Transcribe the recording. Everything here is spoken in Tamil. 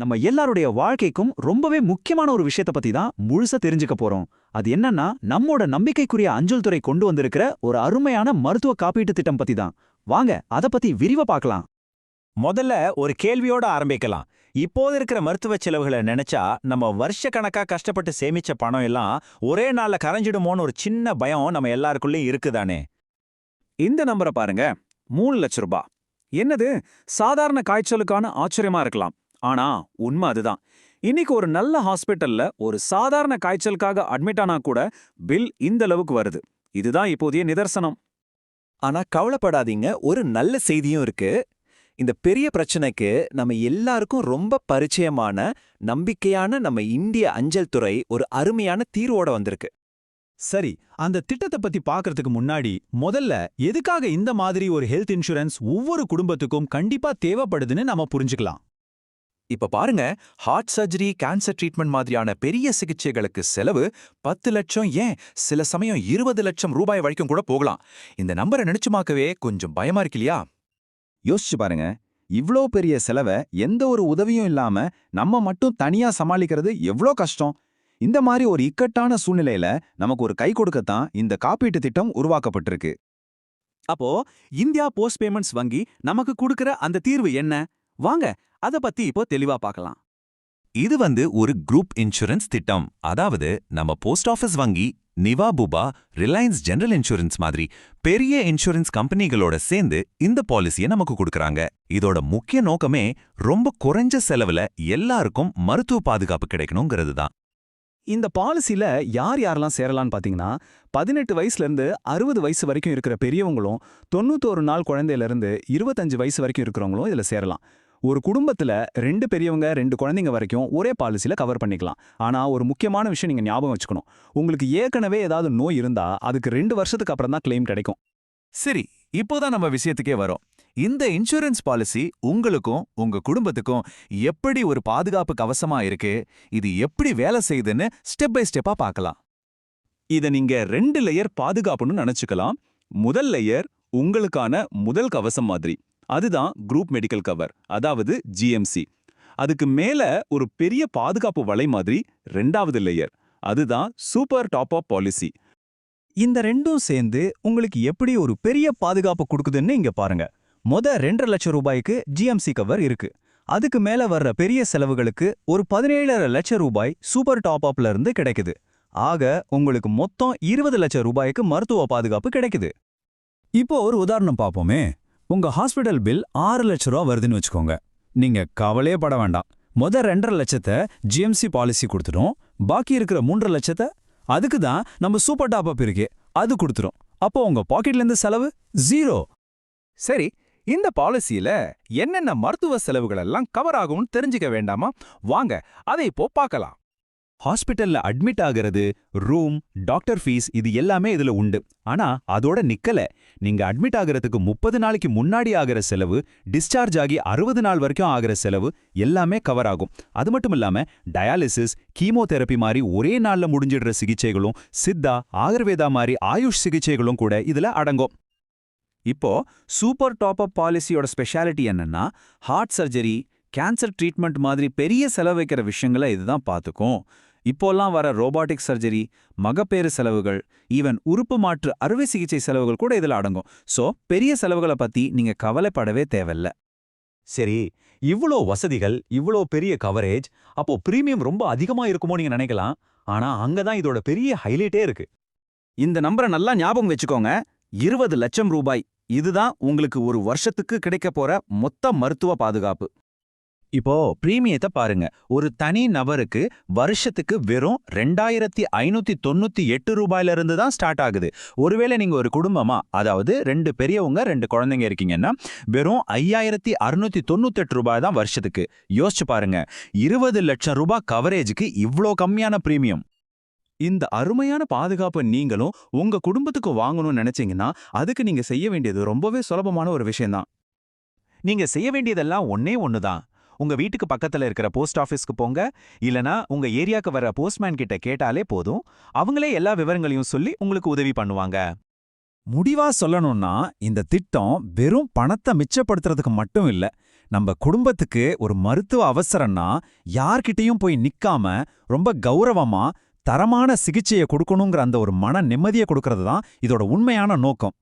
நம்ம எல்லாருடைய வாழ்க்கைக்கும் ரொம்பவே முக்கியமான ஒரு விஷயத்தை பத்தி தான் முழுசா தெரிஞ்சுக்க போறோம். அது என்னன்னா நம்மோட நம்பிக்கைக்குரிய அஞ்சல் துறை கொண்டு வந்திருக்கிற ஒரு அருமையான மருத்துவ காப்பீட்டு திட்டம் பத்தி தான். வாங்க அத பத்தி விரிவா பார்க்கலாம். முதல்ல ஒரு கேள்வியோட ஆரம்பிக்கலாம். இப்போது இருக்கிற மருத்துவ செலவுகளை நினைச்சா நம்ம வருஷ கணக்கா கஷ்டப்பட்டு சேமிச்ச பணம் எல்லாம் ஒரே நாள்ல கரைஞ்சிடுமோன்னு ஒரு சின்ன பயம் நம்ம எல்லாருக்குள்ளயும் இருக்குதானே? இந்த நம்பரை பாருங்க. மூணு லட்சம் ரூபாய் என்னது? சாதாரண காய்ச்சலுக்கான ஆச்சரியமா இருக்கலாம். ஆனா உண்மை அதுதான். இன்னைக்கு ஒரு நல்ல ஹாஸ்பிட்டல்ல ஒரு சாதாரண காய்ச்சலுக்காக அட்மிட் ஆனா கூட பில் இந்த அளவுக்கு வருது. இதுதான் இப்போதைய நிதர்சனம். ஆனா கவலைப்படாதீங்க. ஒரு நல்ல செய்தியும் இருக்கு. இந்த பெரிய பிரச்சனைக்கு நம்ம எல்லாருக்கும் ரொம்ப பரிச்சயமான நம்பிக்கையான நம்ம இந்திய அஞ்சல் துறை ஒரு அருமையான தீர்வோட வந்திருக்கு. சரி அந்த திட்டத்தை பத்தி பார்க்கறதுக்கு முன்னாடி முதல்ல எதுக்காக இந்த மாதிரி ஒரு ஹெல்த் இன்சூரன்ஸ் ஒவ்வொரு குடும்பத்துக்கும் கண்டிப்பா தேவைப்படுதுன்னு நம்ம புரிஞ்சுக்கலாம். இப்ப பாருங்க ஹார்ட் சர்ஜரி கேன்சர் ட்ரீட்மெண்ட் மாதிரியான பெரிய சிகிச்சைகளுக்கு செலவு பத்து லட்சம் ஏன்? சில சமயம் இருபது லட்சம் ரூபாய் வரைக்கும் கூட போகலாம். இந்த நம்பரை நினைச்சுமாக்கவே கொஞ்சம் பயமா இருக்கு இல்லையா? யோசிச்சு பாருங்க. இவ்ளோ பெரிய செலவை எந்த ஒரு உதவியும் இல்லாம நம்ம மட்டும் தனியா சமாளிக்கிறது எவ்ளோ கஷ்டம். இந்த மாதிரி ஒரு இக்கட்டான சூழ்நிலையில நமக்கு ஒரு கை கொடுக்கத்தான் இந்த காப்பீட்டு திட்டம் உருவாக்கப்பட்டிருக்கு. அப்போ இந்தியா போஸ்ட் பேமெண்ட்ஸ் வங்கி நமக்கு கொடுக்கிற அந்த தீர்வு என்ன? வாங்க அத பத்தி இப்போ தெளிவா பார்க்கலாம் இது வந்து ஒரு குரூப் இன்சூரன்ஸ் திட்டம். அதாவது நம்ம போஸ்ட் ஆஃபீஸ் வங்கி Niva Bupa Reliance General Insurance மாதிரி பெரிய இன்சூரன்ஸ் கம்பெனிகளோட சேர்ந்து இந்த பாலிசியை நமக்கு கொடுக்கறாங்க. இதோட முக்கிய நோக்கமே ரொம்ப குறைஞ்ச செலவுல எல்லாருக்கும் மருத்துவ பாதுகாப்பு கிடைக்கணுங்கிறது தான். இந்த பாலிசில யார் யாரெல்லாம் சேரலாம்னு பாத்தீங்கன்னா பதினெட்டு வயசுல இருந்து அறுபது வயசு வரைக்கும் இருக்கிற பெரியவங்களும் தொண்ணூத்தோரு நாள் குழந்தையில இருந்து இருபத்தஞ்சு வயசு வரைக்கும் இருக்கிறவங்களும் இதுல சேரலாம். ஒரு குடும்பத்துல ரெண்டு பெரியவங்க ரெண்டு குழந்தைங்க வரைக்கும் ஒரே பாலிசில கவர் பண்ணிக்கலாம். ஆனா ஒரு முக்கியமான விஷயம் நீங்க ஞாபகம் வச்சுக்கணும். உங்களுக்கு ஏற்கனவே ஏதாவது நோய் இருந்தா அதுக்கு ரெண்டு வருஷத்துக்கு அப்புறம் தான் கிளைம் கிடைக்கும். சரி இப்போதான் நம்ம விஷயத்துக்கே வரோம். இந்த இன்சூரன்ஸ் பாலிசி உங்களுக்கும் உங்க குடும்பத்துக்கும் எப்படி ஒரு பாதுகாப்பு கவசமா இருக்கு? இது எப்படி வேலை செய்யுதுன்னு ஸ்டெப் பை ஸ்டெப்பா பார்க்கலாம். இத நீங்க ரெண்டு லேயர் பாதுகாப்புன்னு நினைச்சுக்கலாம். முதல் லேயர் உங்களுக்கான முதல் கவசம் மாதிரி. அதுதான் குரூப் மெடிக்கல் கவர் அதாவது ஜிஎம்சி அதுக்கு மேல ஒரு பெரிய பாதுகாப்பு வலை மாதிரி ரெண்டாவது லேயர் அதுதான் சூப்பர் டாப் ஆப் பாலிசி இந்த ரெண்டும் சேர்ந்து உங்களுக்கு எப்படி ஒரு பெரிய பாதுகாப்பு கொடுக்குதுன்னு இங்க பாருங்க. மொத ரெண்டரை லட்சம் ரூபாய்க்கு ஜிஎம்சி கவர் இருக்கு. அதுக்கு மேல வர்ற பெரிய செலவுகளுக்கு ஒரு பதினேழரை லட்சம் ரூபாய் சூப்பர் டாப் அப்ல இருந்து கிடைக்குது. ஆக உங்களுக்கு மொத்தம் இருபது லட்சம் ரூபாய்க்கு மருத்துவ பாதுகாப்பு கிடைக்குது. இப்போ ஒரு உதாரணம் பார்ப்போமே. உங்க ஹாஸ்பிடல் பில் ஆறு லட்சம் ரூபா வருதுன்னு வச்சுக்கோங்க. நீங்க கவலையே பட வேண்டாம். மொத ரெண்டரை லட்சத்தை ஜிஎம்சி பாலிசி கொடுத்துடும் பாக்கி இருக்கிற மூன்றரை லட்சத்தை அதுக்கு தான் நம்ம சூப்பர் டாப் அப் அது கொடுத்துரும் அப்போ உங்க பாக்கெட்ல இருந்து செலவு ஜீரோ சரி இந்த பாலிசியில என்னென்ன மருத்துவ செலவுகள் எல்லாம் கவர் ஆகும்னு தெரிஞ்சுக்க வேண்டாமா? வாங்க அதை இப்போ பார்க்கலாம். ஹாஸ்பிட்டல்ல அட்மிட் ஆகிறது ரூம் டாக்டர் ஃபீஸ் இது எல்லாமே இதுல உண்டு. ஆனா அதோட நிக்கல. நீங்க அட்மிட் ஆகிறதுக்கு முப்பது நாளைக்கு முன்னாடி ஆகிற செலவு டிஸ்சார்ஜ் ஆகி அறுபது நாள் வரைக்கும் ஆகிற செலவு எல்லாமே கவர் ஆகும். அது மட்டும் இல்லாம டயாலிசிஸ் கீமோதெரப்பி மாதிரி ஒரே நாள்ல முடிஞ்சிடுற சிகிச்சைகளும் சித்தா ஆயுர்வேதா மாதிரி ஆயுஷ் சிகிச்சைகளும் கூட இதுல அடங்கும். இப்போ சூப்பர் டாப் அப் பாலிசியோட ஸ்பெஷாலிட்டி என்னன்னா ஹார்ட் சர்ஜரி கேன்சர் ட்ரீட்மெண்ட் மாதிரி பெரிய செலவு வைக்கிற விஷயங்களை இதுதான் பார்த்துக்கும் இப்போல்லாம் வர ரோபாட்டிக் சர்ஜரி மகப்பேறு செலவுகள் ஈவன் உறுப்பு மாற்று அறுவை சிகிச்சை செலவுகள் கூட இதுல அடங்கும். சோ பெரிய செலவுகளை பத்தி நீங்க கவலைப்படவே தேவையில்ல. சரி இவ்ளோ வசதிகள் இவ்ளோ பெரிய கவரேஜ் அப்போ பிரீமியம் ரொம்ப அதிகமா இருக்குமோ நீங்க நினைக்கலாம். ஆனா அங்கதான் இதோட பெரிய ஹைலைட்டே இருக்கு. இந்த நம்பரை நல்லா ஞாபகம் வச்சுக்கோங்க. இருபது லட்சம் ரூபாய். இதுதான் உங்களுக்கு ஒரு வருஷத்துக்கு கிடைக்க போற மொத்த மருத்துவ பாதுகாப்பு. இப்போ பிரீமியத்தை பாருங்க. ஒரு தனி நபருக்கு வருஷத்துக்கு வெறும் ரெண்டாயிரத்தி ஐநூத்தி தொண்ணூத்தி எட்டு ரூபாயில இருந்து தான் ஸ்டார்ட் ஆகுது. ஒருவேளை நீங்க ஒரு குடும்பமா அதாவது ரெண்டு பெரியவங்க ரெண்டு குழந்தைங்க இருக்கீங்கன்னா வெறும் ஐயாயிரத்தி அறுநூத்தி தொண்ணூத்தெட்டு ரூபாய் தான் வருஷத்துக்கு. யோசிச்சு பாருங்க. இருபது லட்சம் ரூபாய் கவரேஜுக்கு இவ்ளோ கம்மியான பிரீமியம் இந்த அருமையான பாதுகாப்பை நீங்களும் உங்க குடும்பத்துக்கு வாங்கணும்னு நினைச்சீங்கன்னா அதுக்கு நீங்க செய்ய வேண்டியது ரொம்பவே சுலபமான ஒரு விஷயம்தான். நீங்க செய்ய வேண்டியதெல்லாம் ஒன்னே ஒண்ணுதான். உங்க வீட்டுக்கு பக்கத்துல இருக்கிற போஸ்ட் ஆபீஸ்க்கு போங்க. இல்லனா உங்க ஏரியாக்கு வர போஸ்ட்மேன் கிட்ட கேட்டாலே போதும். அவங்களே எல்லா விவரங்களையும் சொல்லி உங்களுக்கு உதவி பண்ணுவாங்க. முடிவா சொல்லணும்னா இந்த திட்டம் வெறும் பணத்தை மிச்சப்படுத்துறதுக்கு மட்டும் இல்ல. நம்ம குடும்பத்துக்கு ஒரு மருத்துவ அவசரம்னா யார்கிட்டயும் போய் நிக்காம ரொம்ப கௌரவமா தரமான சிகிச்சையை கொடுக்கணுங்கிற அந்த ஒரு மன நிம்மதியை கொடுக்கறது தான் இதோட உண்மையான நோக்கம்.